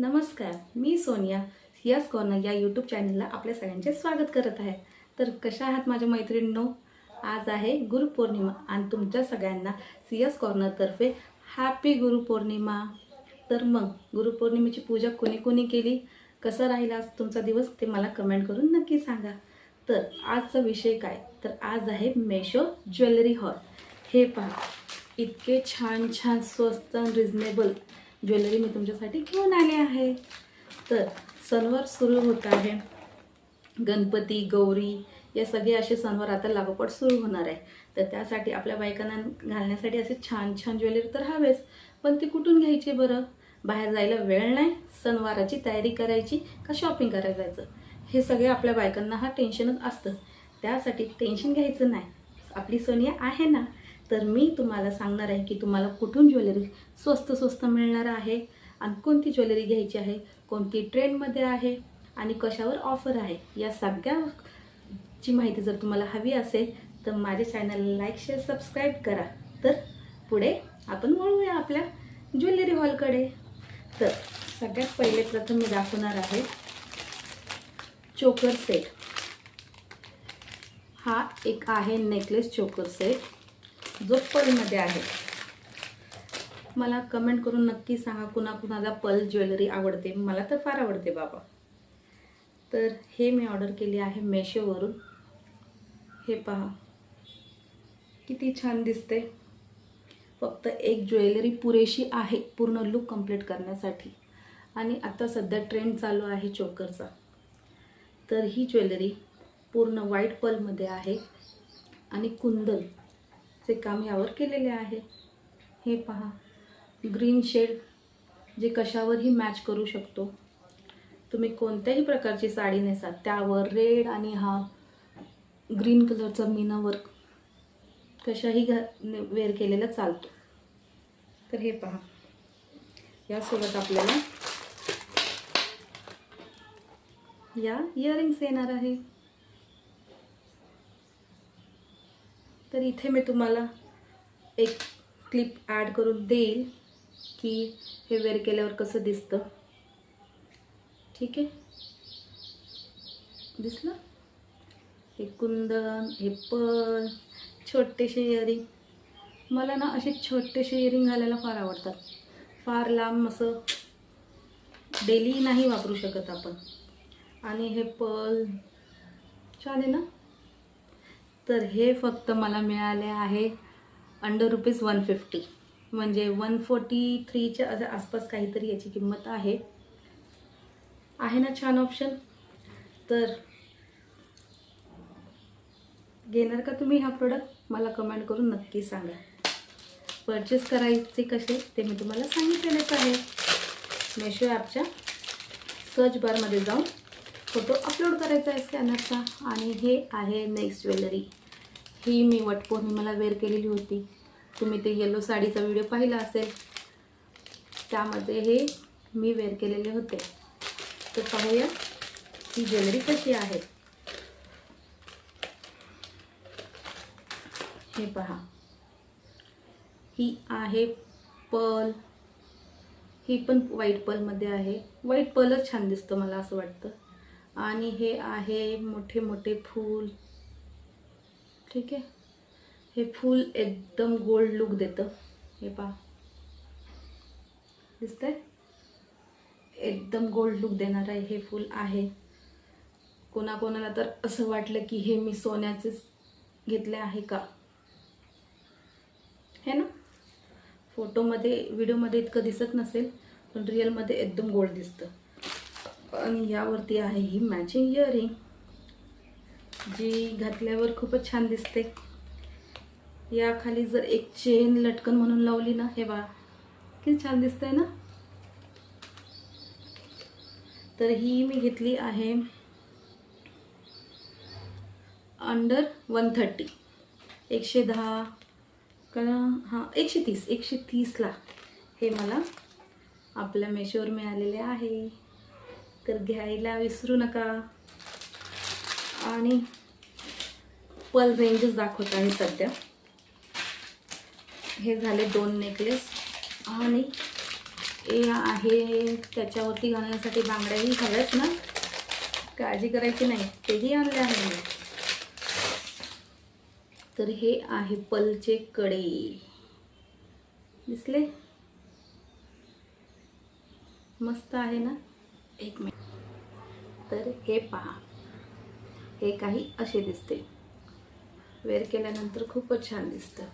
नमस्कार मी सोनिया सियास कॉर्नर या यूट्यूब चॅनलला आपल्या सगळ्यांचे स्वागत करत आहे. तर कशा आहात माझ्या मैत्रिणींनो? आज आहे गुरुपौर्णिमा आणि तुमच्या सगळ्यांना सियास कॉर्नरतर्फे हॅपी गुरुपौर्णिमा. तर मग गुरुपौर्णिमेची पूजा कोणी कोणी केली? कसा राहिला आज तुमचा दिवस? ते मला कमेंट करून नक्की सांगा. तर आजचा विषय काय? तर आज आहे मेशो ज्वेलरी हॉल हे पहा इतके छान छान स्वस्त आणि रिझनेबल ज्वेलरी मी तुमच्यासाठी घेऊन आले आहे. तर सणवार सुरू होत आहे. गणपती गौरी या सगळे असे सणवार आता लागोपाठ सुरू होणार आहे. तर त्यासाठी आपल्या बायकांना घालण्यासाठी असे छान छान ज्वेलरी तर हवेच. पण ती कुठून घ्यायची बरं? बाहेर जायला वेळ नाही. सणवाराची तयारी करायची का शॉपिंग करायला जायचं? हे सगळे आपल्या बायकांना हा टेन्शनच असतं त्यासाठी टेन्शन घ्यायचं नाही. आपली सोनिया आहे ना. तर मी तुम्हाला सांगणार आहे की तुम्हाला कुठून ज्वेलरी स्वस्त स्वस्त मिळणार आहे आणि कोणती ज्वेलरी घ्यायची आहे कोणती ट्रेंडमध्ये आहे आणि कशावर ऑफर आहे या सगळ्याची माहिती जर तुम्हाला हवी असेल तर माझ्या चॅनलला लाईक शेअर सबस्क्राईब करा. तर पुढे आपण वळूया आपल्या ज्वेलरी हॉलकडे. तर सगळ्यात पहिले प्रथम मी दाखवणार आहे चोकर सेट हा एक आहे नेकलेस चोकर सेट जो पलमध्ये आहे. मला कमेंट करून नक्की सांगा कुणाकुणाला पल ज्वेलरी आवडते. मला तर फार आवडते बाबा. तर हे मी ऑर्डर केले आहे मेशोवरून. हे पहा. किती छान दिसते. फक्त एक ज्वेलरी पुरेशी आहे पूर्ण लुक कंप्लीट करण्यासाठी. आणि आता सध्या ट्रेंड चालू आहे चोकरचा. तर ही ज्वेलरी पूर्ण व्हाईट पलमध्ये आहे. आणि चे काम यावर केलेले आहे. हे पहा. ग्रीन शेड जे कशावरही मॅच करू शकतो. तुम्ही कोणत्याही प्रकारची साडी नेसा त्यावर रेड आणि हा ग्रीन कलरचा मीना वर्क कशाही घा वेअर केलेला चालतो. तर हे पहा. यासोबत आपल्याला या इयरिंग्स येणार आहे. तर इथे मी तुम्हाला एक क्लिप ॲड करून देईल की हे वेअर केल्यावर कसं दिसतं. ठीक आहे? दिसलं? हे कुंदन हे पल छोटेसे इयरिंग मला ना असे छोटेसे इयरिंग घालायला फार आवडतात. फार लांब असं डेली नाही वापरू शकत आपण. आणि हे पल छान आहे ना? तर हे फक्त मला मिळाले आहे अंडर रुपीज वन फिफ्टी म्हणजे वन फोर्टी थ्रीच्या आसपास काहीतरी याची किंमत आहे. आहे ना छान ऑप्शन तर घेणार का तुम्ही हा प्रोडक्ट मला कमेंट करून नक्की सांगा. परचेस करायचे कसे ते मी तुम्हाला सांगितलेलेच आहे. मेशो ॲपच्या सर्च बारमध्ये जाऊन फोटो अपलोड करायचा आहे स्कॅनरचा आणि हे आहे नेक्स्ट ज्वेलरी. ही मी वटपौर्णिमेला वेअर केलेली होती. तुम्ही ते येलो साडीचा व्हिडिओ पाहिला असेल. त्यामध्ये हे मी वेअर केलेले होते. तर पाहूया ही ज्वेलरी कशी आहे. हे पहा. ही आहे पर्ल ही पण व्हाईट पर्लमध्ये आहे. व्हाईट पर्लच छान दिसतं मला असं वाटतं. आणि हे आहे मोठे मोठे फूल. ठीक आहे? हे फूल एकदम गोल्ड लुक देतं. हे पहा. दिसतंय? एकदम गोल्ड लुक देणार आहे हे फूल आहे. कोणाकोणाला तर असं वाटलं की हे मी सोन्याचेच घेतले आहे का? हे ना? फोटोमध्ये व्हिडिओमध्ये इतकं दिसत नसेल पण रिअलमध्ये एकदम गोल्ड दिसतं. आणि यावरती आहे ही मॅचिंग इयरिंग जी घातल्यावर खूपच छान दिसते. याखाली जर एक चेन लटकन म्हणून लावली ना हे बा किती छान दिसतंय ना? तर ही मी घेतली आहे अंडर वन थर्टी एकशे दहा का हां एकशे तीस एकशे तीसला हे मला आपल्या मेशोवर मिळालेले आहे. तर घ्यायला विसरू नका. आणि पल रेंजच दाखवत आहे सध्या. हे झाले दोन नेकलेस आणि हे आहे त्याच्यावरती घालण्यासाठी बांगड्याही हव्याच ना? काळजी करायची नाही. तेही आणले आहे मी तर हे आहे पलचे कडे. दिसले? मस्त आहे ना? एक मिनिट. तर हे पहा. हे काही असे दिसते. वेअर केल्यानंतर खूपच छान दिसतं.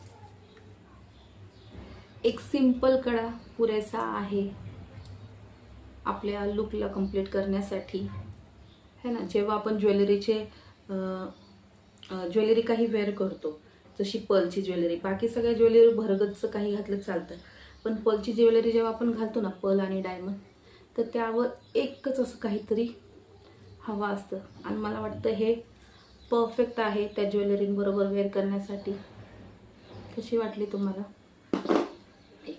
एक सिंपल कडा पुरेसा आहे आपल्या लुकला कंप्लीट करण्यासाठी. है ना? जेव्हा आपण ज्वेलरीचे ज्वेलरी काही वेअर करतो जशी पर्लची ज्वेलरी. बाकी सगळ्या ज्वेलरी भरगतचं काही घातलं चालतं. पण पर्लची ज्वेलरी जेव्हा आपण घालतो ना पर्ल आणि डायमंड तर त्यावर एकच असं काहीतरी हवा असतं. आणि मला वाटतं हे परफेक्ट आहे त्या ज्वेलरींबरोबर वेअर करण्यासाठी. कशी वाटली तुम्हाला? एक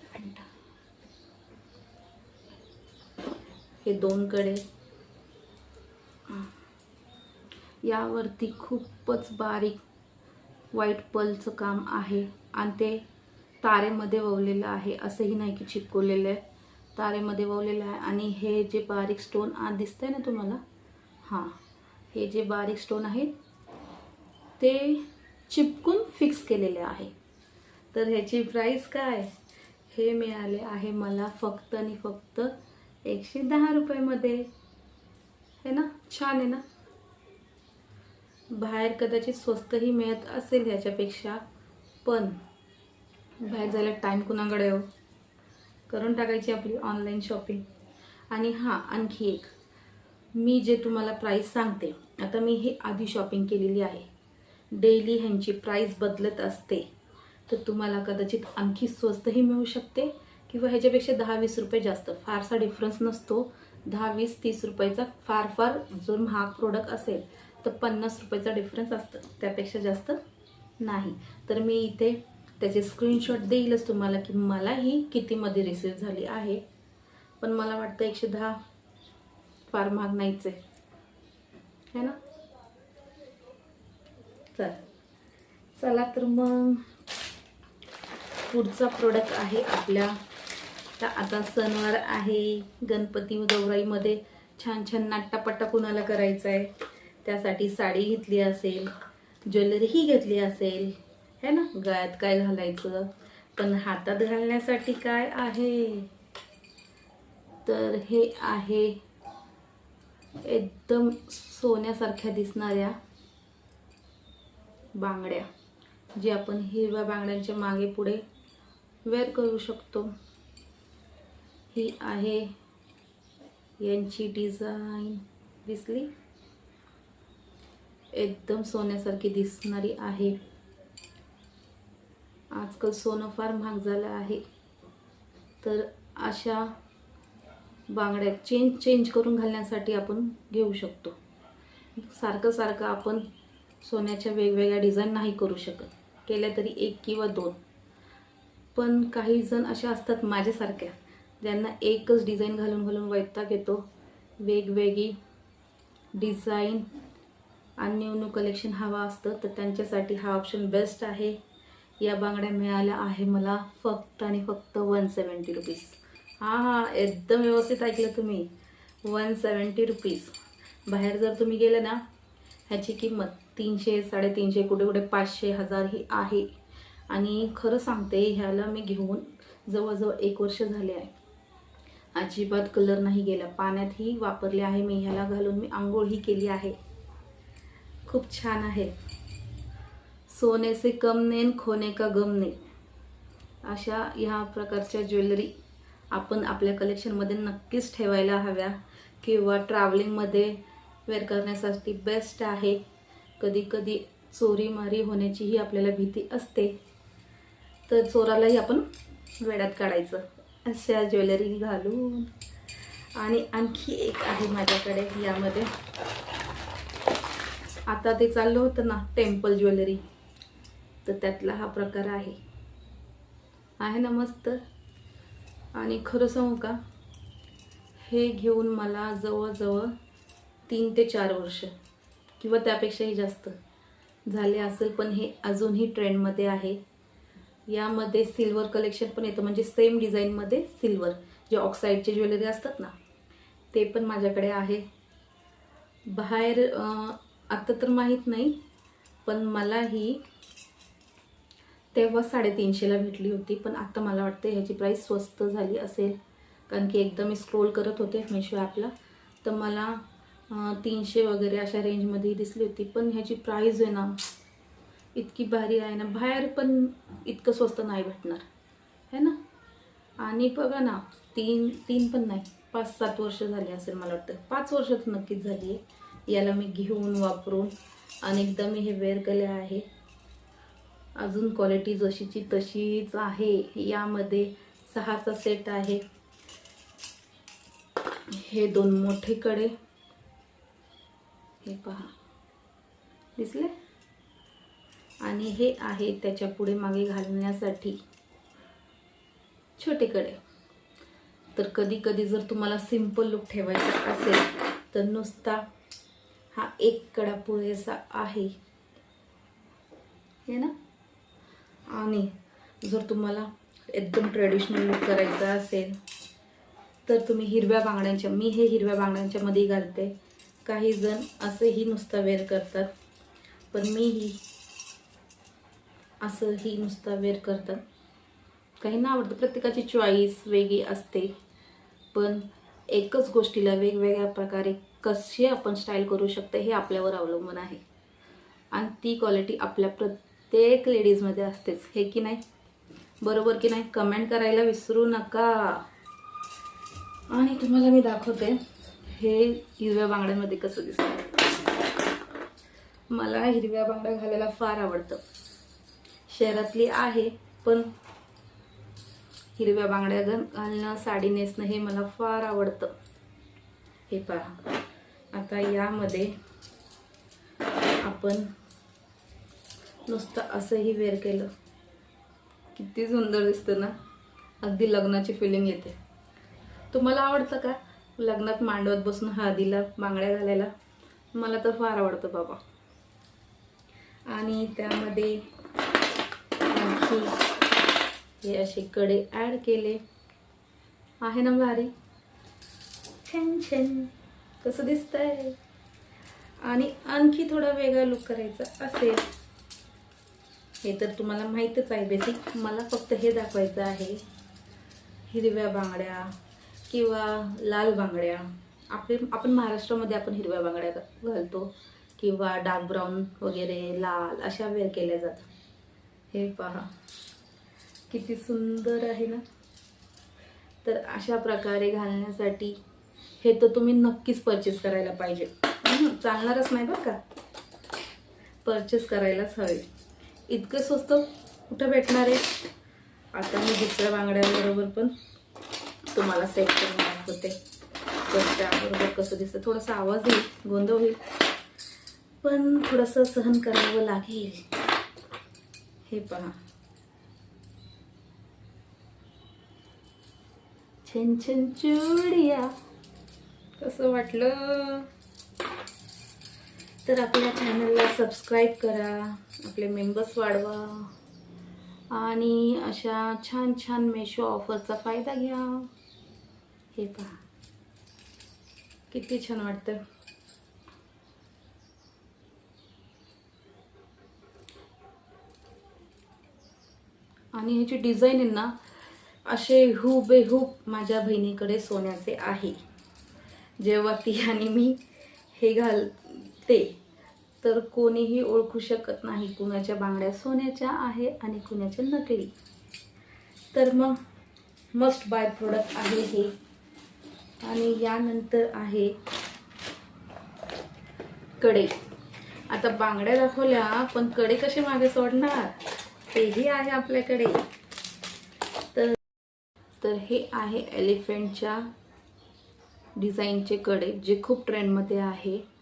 हे दोन कडे. यावरती खूपच बारीक व्हाईट पलचं काम आहे. आणि ते तारेमध्ये ववलेलं आहे. असंही नाही की चिपकवलेलं आहे. तारेमध्ये ववलेलं आहे. आणि हे जे बारीक स्टोन आ दिसतंय ना तुम्हाला? हां हे जे बारीक स्टोन आहेत ते चिपकून फिक्स केलेले आहे. तर ह्याची प्राईस काय? हे मिळाले आहे मला फक्त आणि फक्त एकशे दहा रुपयामध्ये. है ना? छान आहे ना? बाहेर कदाचित स्वस्तही मिळत असेल ह्याच्यापेक्षा पण बाहेर जायला टाईम कुणाकडे हो? करून टाकायची आपली ऑनलाईन शॉपिंग आणि हां आणखी एक. मी जे तुम्हाला प्राईस सांगते आता मी हे आधी शॉपिंग केलेली आहे. डेली ह्यांची प्राईस बदलत असते. तर तुम्हाला कदाचित आणखी स्वस्तही मिळू शकते किंवा ह्याच्यापेक्षा दहा वीस रुपये जास्त. फारसा डिफरन्स नसतो. दहा वीस तीस रुपयाचा फार फार जर महाग प्रोडक्ट असेल तर पन्नास रुपयाचा डिफरन्स असतं. त्यापेक्षा जास्त नाही. तर मी इथे त्याचे स्क्रीनशॉट देईलच तुम्हाला की मलाही कितीमध्ये रिसीव झाली आहे. पण मला वाटतं एकशे दहा फार महाग नाहीच आहे. है ना? चल. चला तर मग पुढचा प्रोडक्ट आहे आपल्या. तर आता सणवार आहे. गणपती गौराईमध्ये छान छान नाट्टापट्टा कुणाला करायचा आहे? त्यासाठी साडी घेतली असेल ज्वेलरीही घेतली असेल. है ना? गळ्यात काय घालायचं? पण हातात घालण्यासाठी काय आहे? तर हे आहे एकदम सोन्यासारख्या दिसणाऱ्या बांगड्या जे आपण हिरव्या बांगड्यांच्या मागे पुढे वेअर करू शकतो. ही आहे यांची डिझाईन. दिसली? एकदम सोन्यासारखी दिसणारी आहे. आजकाल सोनं फार महाग झालं आहे. तर अशा बांगड्या चेंज चेंज करून घालण्यासाठी आपण घेऊ शकतो. सारखं सारखं आपण सोन्याच्या वेगवेगळ्या डिझाईन नाही करू शकत. केल्या तरी एक किंवा दोन. पण काही जण अशा असतात माझ्यासारख्या ज्यांना एकच डिझाईन घालून घालून वैताग येतो. वेगवेगळी डिझाईन आणि न्यू न्यू कलेक्शन हवा असतं तर त्यांच्यासाठी हा ऑप्शन बेस्ट आहे. या बांगड्या मिळाल्या आहे मला फक्त आणि फक्त वन सेवन्टी रुपीज हां हां एकदम व्यवस्थित ऐकलं तुम्ही. वन सेवन्टी रुपीज बाहेर जर तुम्ही गेले ना ह्याची किंमत तीनशे साडेतीनशे कुठे कुठे पाचशे हजार ही आहे. आणि खरं सांगते ह्याला मी घेऊन जवळजवळ एक वर्ष झाले आहे. अजिबात कलर नाही गेला. पाण्यातही वापरले आहे मी. ह्याला घालून मी आंघोळही केली आहे. खूप छान आहे. सोने से कम नेन खोने का गम ने अशा ह्या प्रकारच्या ज्वेलरी आपण आपल्या कलेक्शनमध्ये नक्कीच ठेवायला हव्या. किंवा ट्रॅव्हलिंगमध्ये वेअर करण्यासाठी बेस्ट आहे. कधी कधी चोरीमारी होण्याचीही आपल्याला भीती असते. तर चोरालाही आपण वेड्यात काढायचं. अशा ज्वेलरी घालून. आणि आणखी एक आहे माझ्याकडे यामध्ये. आता ते चाललं होतं ना टेम्पल ज्वेलरी. तर त्यातला हा प्रकार आहे. आहे ना मस्त? आणि खरं सांगू का? हे घेऊन मला जवळजवळ तीन ते चार वर्ष किंवा त्यापेक्षाही जास्त झाले असेल पण हे अजूनही ट्रेंडमध्ये आहे. यामध्ये सिल्वर कलेक्शन पण येतं म्हणजे सेम डिझाईनमध्ये सिल्वर जे ऑक्साईडचे ज्वेलरी असतात ना ते पण माझ्याकडे आहे. बाहेर आत्ता तर माहीत नाही पण मला ही तेव्हा साडेतीनशेला भेटली होती पण आता मला वाटतं ह्याची प्राईस स्वस्त झाली असेल. कारण की एकदा मी स्क्रोल करत होते मेशो ॲपला तर मला तीनशे वगैरे अशा रेंजमध्ये दिसली होती. पण ह्याची प्राईज आहे ना इतकी भारी आहे ना. बाहेर पण इतकं स्वस्त नाही भेटणार. है ना? आणि बघा ना तीन तीन पण नाही. पाच सात वर्ष झाली असेल मला वाटतं. पाच वर्ष तर नक्कीच झाली आहे याला मी घेऊन वापरून अनेकदा मी हे वेअर केले आहे. अजून क्वालिटी जशीची तशीच आहे. यामध्ये सहाचा सेट आहे. हे दोन मोठे कडे हे पहा. दिसले? आणि हे आहे त्याच्या पुढे मागे घालण्यासाठी. छोटे कडे तर कधी कधी जर तुम्हाला सिंपल लुक ठेवायचा असेल तर नुसता हा एक कडा पुरेसा आहे. हे ना? आणि जर तुम्हाला एकदम ट्रेडिशनल लुक करायचा असेल तर तुम्ही हिरव्या बांगड्यांच्या मी हे हिरव्या बांगड्यांच्या मध्ये घालते. काही जण असंही नुसता वेअर करतात पण मी ही असंही नुसता वेअर करतात. काहींना आवडतं प्रत्येकाची चॉईस वेगळी असते. पण एकच गोष्टीला वेगवेगळ्या प्रकारे कशी आपण स्टाईल करू शकतो हे आपल्यावर अवलंबून आहे. आणि ती क्वालिटी आपल्या ते एक लेडीजमध्ये असतेच. हे की नाही? बरोबर की नाही? कमेंट करायला विसरू नका. आणि तुम्हाला मी दाखवते. हे हिरव्या बांगड्यांमध्ये कसं दिसतं. मला हिरव्या बांगड्या घालायला फार आवडतं. शहरातली आहे पण हिरव्या बांगड्या घालणं साडी नेसणं हे मला फार आवडतं. हे पहा. आता यामध्ये आपण नुसतं असंही वेअर केलं. किती सुंदर दिसतं ना. अगदी लग्नाची फिलिंग येते. तुम्हाला आवडतं का? लग्नात मांडवत बसून हळदीला बांगड्या घालायला? मला तर फार आवडतं बाबा. आणि त्यामध्ये आणखी हे असे कडे ॲड केले. आहे ना भारी? छान छान. कसं दिसतंय? आणि आणखी थोडा वेगळा लुक करायचा असेल. हे तर तुम्हाला माहीतच आहे बेसिक मला फक्त हे दाखवायचं आहे. हिरव्या बांगड्या किंवा लाल बांगड्या. आपले आपण महाराष्ट्रामध्ये आपण हिरव्या बांगड्या घालतो किंवा डार्क ब्राऊन वगैरे लाल अशा वेअर केल्या जातात. हे पहा. किती सुंदर आहे ना? तर अशा प्रकारे घालण्यासाठी हे तर तुम्ही नक्कीच परचेस करायला पाहिजे. चालणारच नाही बरं का? परचेस करायलाच हवे. इतकं स्वस्त कुठं भेटणार आहे? आता मी दुसऱ्या बांगड्यांबरोबर पण तुम्हाला सेट करून दाखवते. तर त्याबरोबर कसं दिसतं. थोडासा आवाज येईल गोंधळ होईल पण थोडंसं सहन करावं लागेल. हे पहा. छन छन चुडिया. कसं वाटलं? तर आपल्या चॅनलला सबस्क्राईब करा आपले मेंबर्स वाढवा आणि अशा छान छान मेशो ऑफरचा फायदा घ्या. हे पहा. किती छान वाटतं. आणि ह्याची डिझाईन आहे ना असे हुबेहूब माझ्या बहिणीकडे सोन्याचे आहे. जेव्हा ती आणि मी हे घाल ते. तर कोणीही ओळखू शकत नाही कुणाच्या बांगड्या सोन्याच्या आहे आणि कुणाच्या नकली. तर मग मस्ट बाय प्रोडक्ट आहे हे. आणि यानंतर आहे कडे. आता बांगड्या दाखवल्या पण कडे कसे मागे सोडणार? तेही आहे आपल्याकडे. तर तर हे आहे एलिफंटच्या डिझाईनचे कडे जे खूप ट्रेंडमध्ये आहे.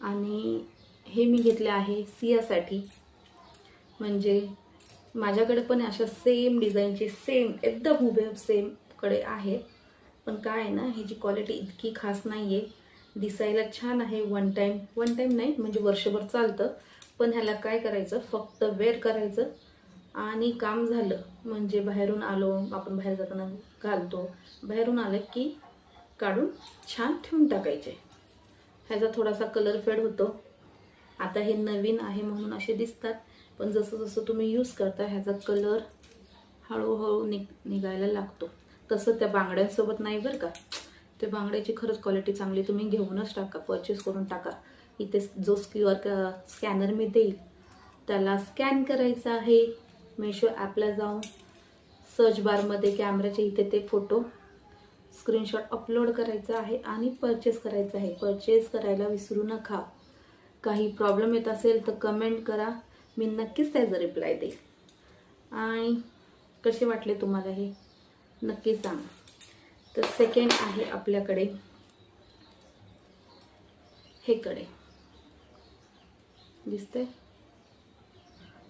आणि हे मी घेतले आहे सियासाठी. म्हणजे माझ्याकडे पण अशा सेम डिझाईनचे सेम एकदम उभे सेमकडे आहे. पण काय आहे ना ह्याची क्वालिटी इतकी खास नाही आहे दिसायला छान आहे वन टाईम वन टाईम नाही म्हणजे वर्षभर चालतं. पण ह्याला काय करायचं? फक्त वेअर करायचं. आणि काम झालं. म्हणजे बाहेरून आलो आपण बाहेर जाताना घालतो. बाहेरून आलं की काढून छान ठेवून टाकायचे. ह्याचा थोडासा कलर फेड होतो. आता हे नवीन आहे म्हणून असे दिसतात. पण जसं जसं तुम्ही यूज करता ह्याचा कलर हळूहळू निघ निघायला लागतो. तसं त्या बांगड्यांसोबत नाही बरं का? ते बांगड्याची खरंच क्वालिटी चांगली तुम्ही घेऊनच टाका परचेस करून टाका. इथे जो क्यू आर स्कॅनर मी देईल त्याला स्कॅन करायचा आहे. मेशो ॲपला जाऊन सर्च बारमध्ये कॅमेऱ्याचे इथे ते फोटो स्क्रीनशॉट अपलोड करायचा आहे आणि परचेस करायचं आहे. परचेस करायला विसरू नका. काही प्रॉब्लेम येत असेल तर कमेंट करा. मी नक्कीच त्याचा रिप्लाय देईल आणि कसे वाटले तुम्हाला हे? नक्की सांगा. तर सेकंड आहे आपल्याकडे. हे कडे. दिसते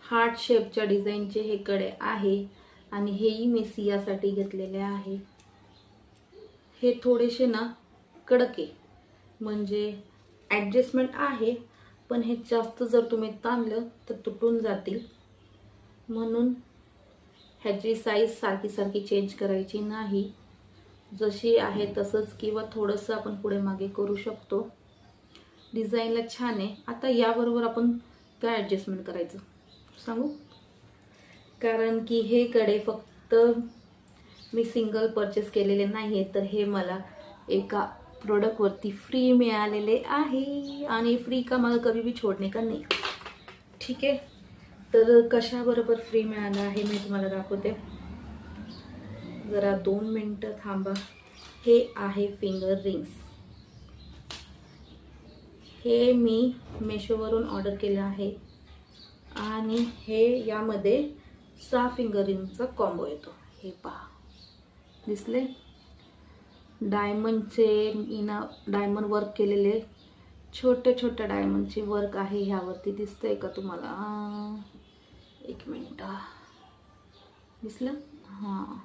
हार्ट शेपच्या डिझाईनचे हे कडे आहे. आणि हेही मी सियासाठी घेतलेले आहे. हे थोडेसे ना कडक. आहे म्हणजे ॲडजस्टमेंट आहे पण हे जास्त जर तुम्ही ताणलं तर तुटून जातील. म्हणून ह्याची साईज सारखी सारखी चेंज करायची नाही. जशी आहे तसंच किंवा थोडंसं आपण पुढे मागे करू शकतो. डिझाईनला छान आहे. आता याबरोबर आपण काय ॲडजस्टमेंट करायचं? सांगू? कारण की हे कडे फक्त मी सिंगल परचेस केलेले नाही आहे तर हे मला एका प्रोडक्टवरती फ्री मिळालेले आहे. आणि फ्री का मला कधी भी छोडणे का नाही. ठीक? आहे तर कशाबरोबर फ्री मिळालं आहे मी तुम्हाला दाखवते. जरा दोन मिनटं थांबा. हे आहे फिंगर रिंग्स हे मी मेशोवरून ऑर्डर केलं आहे. आणि हे यामध्ये सहा फिंगर रिंगचा कॉम्बो येतो. हे पहा. दिसले. डायमंडचे इना डायमंड वर्क केलेले छोटे छोटे डायमंडचे वर्क आहे ह्यावरती. दिसतंय का तुम्हाला? एक मिनिट दिसलं? हां.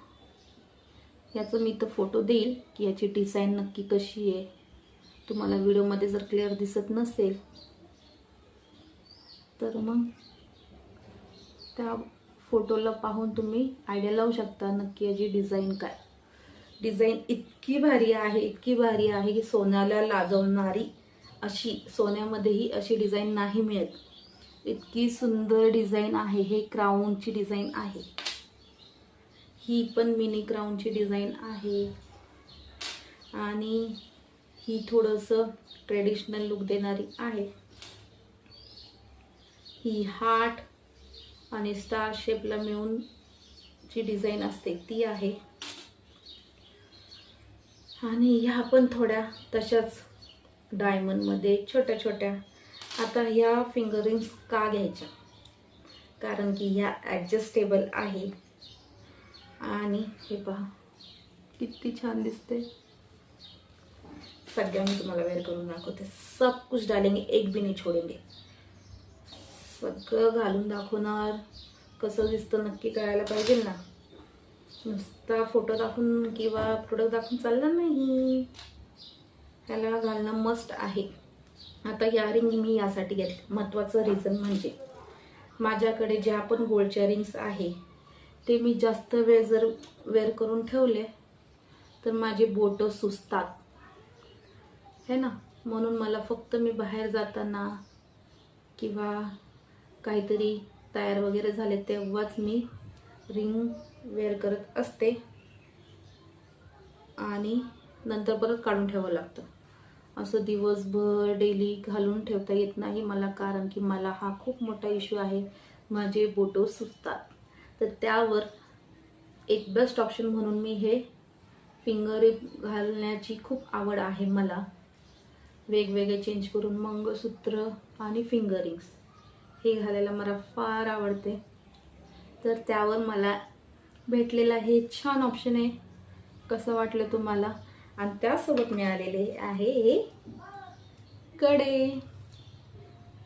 याचं मी तर फोटो देईल की याची डिझाईन नक्की कशी आहे. तुम्हाला व्हिडिओमध्ये जर क्लिअर दिसत नसेल तर मग त्या फोटोला पाहून तुम्ही आयडिया लावू शकता नक्की याची डिझाईन काय. डिझाईन इतकी भारी आहे इतकी भारी आहे की सोन्याला लाजवणारी अशी सोन्यामध्येही अशी डिझाईन नाही मिळत. इतकी सुंदर डिझाईन आहे हे क्राऊनची डिझाईन आहे. ही पण मिनी क्राऊनची डिझाईन आहे. आणि ही थोडंसं ट्रेडिशनल लुक देणारी आहे. ही हार्ट आणि स्टार शेपला मिळून जी डिझाईन असते ती आहे. आणि ह्या पण थोड्या तशाच डायमंडमध्ये छोट्या छोट्या. आता ह्या फिंगरिंग्स का घ्यायच्या? कारण की ह्या ॲडजस्टेबल आहे. आणि हे पहा किती छान दिसते सगळ्या मी तुम्हाला वेअर करून दाखवते. सब कुछ डालेंगे एक भी नाही छोडेंगे. सगळं घालून दाखवणार. कसं दिसतं नक्की कळायला पाहिजे ना? नुसता फोटो दाखवून किंवा प्रोडक्ट दाखवून चालणार नाही. त्याला घालणं मस्ट आहे. आता या रिंग मी यासाठी घेतली. महत्त्वाचं रिझन म्हणजे माझ्याकडे ज्या पण गोल्डच्या रिंग्स आहे ते मी जास्त वेळ जर वेअर करून ठेवले तर माझे बोटं सुचतात है ना? म्हणून मला फक्त मी बाहेर जाताना किंवा काहीतरी तयार वगैरे झाले तेव्हाच मी रिंग वेअर करत असते. आणि नंतर परत काढून ठेवावं लागतं. असं दिवसभर डेली घालून ठेवता येत नाही मला कारण की मला हा खूप मोठा इश्यू आहे. माझे बोटो सुचतात तर त्यावर एक बेस्ट ऑप्शन म्हणून मी हे फिंगर घालण्याची खूप आवड आहे मला. वेगवेगळे चेंज करून मंगळसूत्र आणि फिंगरिंग्स हे घालायला मला फार आवडते. तर त्यावर मला भेटलेला हे छान ऑप्शन आहे. कसं वाटलं तुम्हाला? आणि त्यासोबत मिळालेले आहे हे कडे.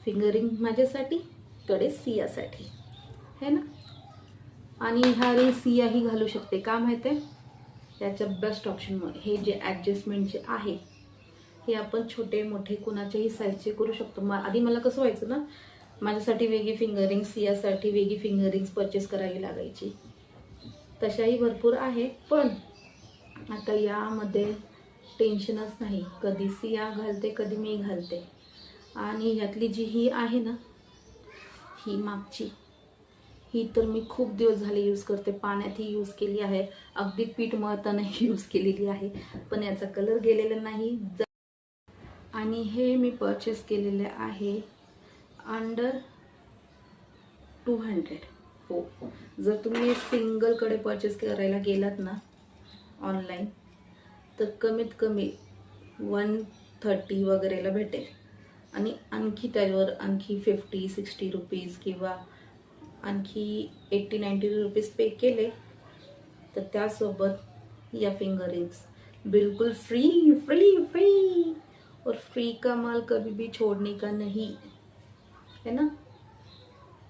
फिंगरिंग माझ्यासाठी कडे सियासाठी. है ना? आणि ह्या रे सियाही घालू शकते. का माहिती आहे? त्याच्या बेस्ट ऑप्शनमुळे हे जे ॲडजस्टमेंट जे आहे हे आपण छोटे मोठे कुणाच्याही साईजचे करू शकतो. मग आधी मला कसं व्हायचं ना? माझ्यासाठी वेगळी फिंगरिंग्स सियासाठी वेगळी फिंगरिंग्स परचेस करावी लागायची. तशाही भरपूर आहे पण आता यामध्ये टेन्शनच नाही. कधी सिया घालते कधी मी घालते. आणि ह्यातली जी ही आहे ना ही मागची ही तर मी खूप दिवस झाले यूज करते. पाण्यातही यूज केली आहे. अगदी पीठ मळतानाही यूज केलेली आहे. पण याचा कलर गेलेला नाही. आणि हे मी परचेस केलेले आहे अंडर टू हंड्रेड हो. जर तुम्ही सिंगलकडे परचेस करायला गेलात ना ऑनलाईन तर कमीत कमी वन थर्टी वगैरेला भेटेल. आणि आणखी त्यावर आणखी फिफ्टी सिक्स्टी रुपीज किंवा आणखी एट्टी नाईंटी रुपीज पे केले तर त्यासोबत या फिंगर रिंग्स बिलकुल फ्री फ्री फ्री और फ्री का माल कभी भी छोड़ने का नहीं. है ना?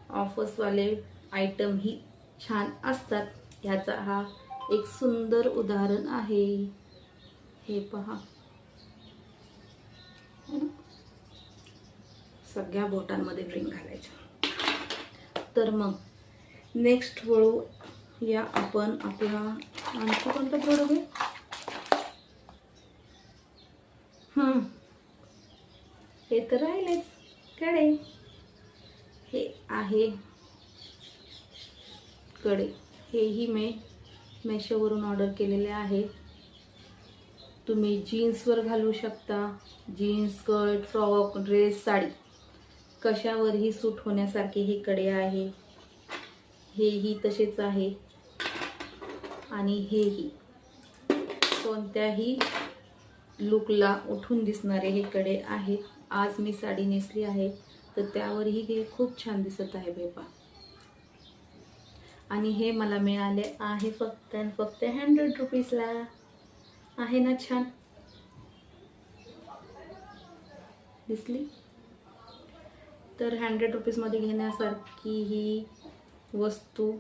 ऑफर्स वाले आयटम ही छान असतात. ह्याचा हा एक सुंदर उदाहरण आहे. हे पहा. सगळ्या बोटांमध्ये रिंग घालायच्या. तर मग नेक्स्ट वळू या आपण आपला आणखी कोणता प्रोडक्ट आहे हे तर राहिलेच. कडे हे आहे कडे. हेही मी मेशोवरून ऑर्डर केलेले आहे. तुम्ही जीन्सवर घालू शकता. Jeans skirt frock dress sari. कशावरही सूट होण्यासारखे हे कडे आहे. हेही तसेच आहे. आणि हेही. कोणत्याही लुकला उठून दिसणारे हे कडे आहेत आज मी साडी नेसली आहे. तर त्यावरही हे खूप छान दिसत आहे बेपा. आणि हे मला मिळाले आहे फक्त आणि फक्त हंड्रेड रुपीजला आहे ना छान? दिसली? तर हंड्रेड रुपीजमध्ये घेण्यासारखी ही वस्तू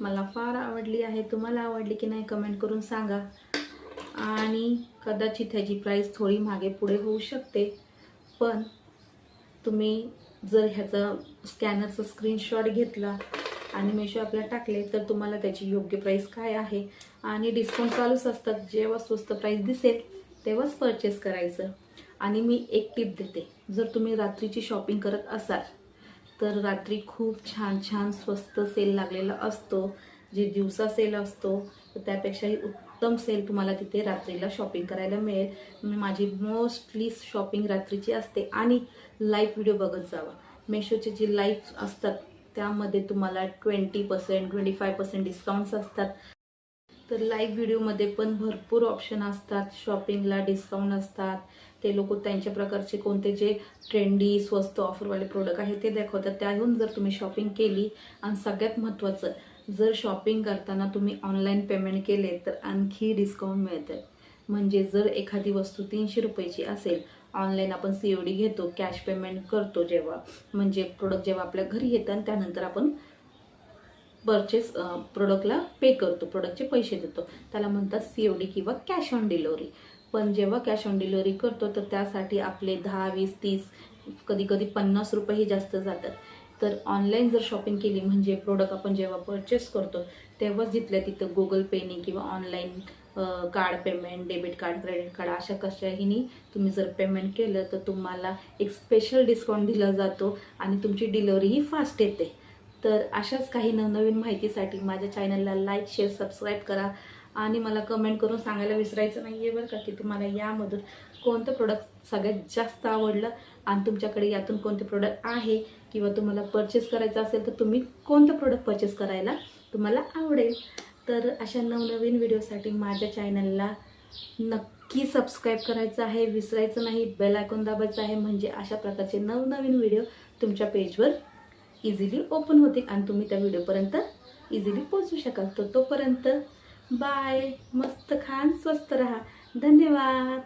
मला फार आवडली आहे. तुम्हाला आवडली की नाही कमेंट करून सांगा. आणि कदाचित ह्याची प्राईस थोडी मागे पुढे होऊ शकते. पण तुम्ही जर ह्याचा स्कॅनरचा स्क्रीनशॉट घेतला आणि मेशो आपल्याला टाकले तर तुम्हाला त्याची योग्य प्राईस काय आहे? आणि डिस्काउंट चालूच असतात. जेव्हा स्वस्त प्राईस दिसेल तेव्हाच परचेस करायचं. आणि मी एक टिप देते. जर तुम्ही रात्रीची शॉपिंग करत असाल तर रात्री खूप छान छान स्वस्त सेल लागलेला असतो. जे दिवसा सेल असतो तर त्यापेक्षाही उत्तम सेल तुम्हाला तिथे रात्रीला शॉपिंग करायला मिळेल. माझी मोस्टली शॉपिंग रात्रीची असते. आणि लाईव्ह व्हिडिओ बघत जावा. मेशोचे जे लाईव्ह असतात त्यामध्ये तुम्हाला twenty percent twenty five percent discounts असतात. तर लाईव्ह व्हिडिओमध्ये पण भरपूर ऑप्शन असतात. शॉपिंगला डिस्काउंट असतात. ते लोक त्यांच्या प्रकारचे कोणते जे ट्रेंडी स्वस्त ऑफरवाले प्रोडक्ट आहे ते दाखवतात. त्याहून जर तुम्ही शॉपिंग केली आणि सगळ्यात महत्त्वाचं जर शॉपिंग करताना तुम्ही ऑनलाईन पेमेंट केले तर आणखी डिस्काउंट मिळतं म्हणजे जर एखादी वस्तू तीनशे रुपयाची असेल ऑनलाईन आपण सी ओ डी घेतो कॅश पेमेंट करतो जेव्हा. म्हणजे प्रोडक्ट जेव्हा आपल्या घरी येतं आणि त्यानंतर आपण परचेस प्रोडक्टला पे करतो प्रोडक्टचे पैसे देतो. त्याला म्हणतात सी ओ डी किंवा कॅश ऑन डिलिव्हरी पण जेव्हा कॅश ऑन डिलिव्हरी करतो तर त्यासाठी आपले दहा वीस तीस कधी कधी पन्नास रुपयेही जास्त जातात. तर ऑनलाईन जर शॉपिंग केली म्हणजे प्रोडक्ट आपण जेव्हा परचेस करतो तेव्हाच जिथल्या तिथं गुगल पेने किंवा online card payment debit card credit card अशा कशाहीनी तुम्ही जर पेमेंट केलं तर तुम्हाला एक स्पेशल डिस्काउंट दिला जातो आणि तुमची डिलिव्हरीही फास्ट येते. तर अशाच काही नवनवीन माहितीसाठी माझ्या चॅनलला लाईक शेअर सबस्क्राईब करा आणि मला कमेंट करून सांगायला विसरायचं नाही आहे बरं का की तुम्हाला यामधून कोणतं प्रोडक्ट सगळ्यात जास्त आवडलं आणि तुमच्याकडे यातून कोणते प्रोडक्ट आहे किंवा तुम्हाला परचेस करायचं असेल तर तुम्ही कोणतं प्रोडक्ट परचेस करायला तुम्हाला आवडेल. तर अशा नवनवीन व्हिडिओसाठी माझ्या चॅनलला नक्की सबस्क्राईब करायचं आहे विसरायचं नाही बेल आयकॉन दाबायचं आहे म्हणजे अशा प्रकारचे नवनवीन व्हिडिओ तुमच्या पेजवर इझिली ओपन होतील आणि तुम्ही त्या व्हिडिओपर्यंत इझिली पोचू शकाल. तर तोपर्यंत बाय मस्त खान स्वस्त राहा. धन्यवाद.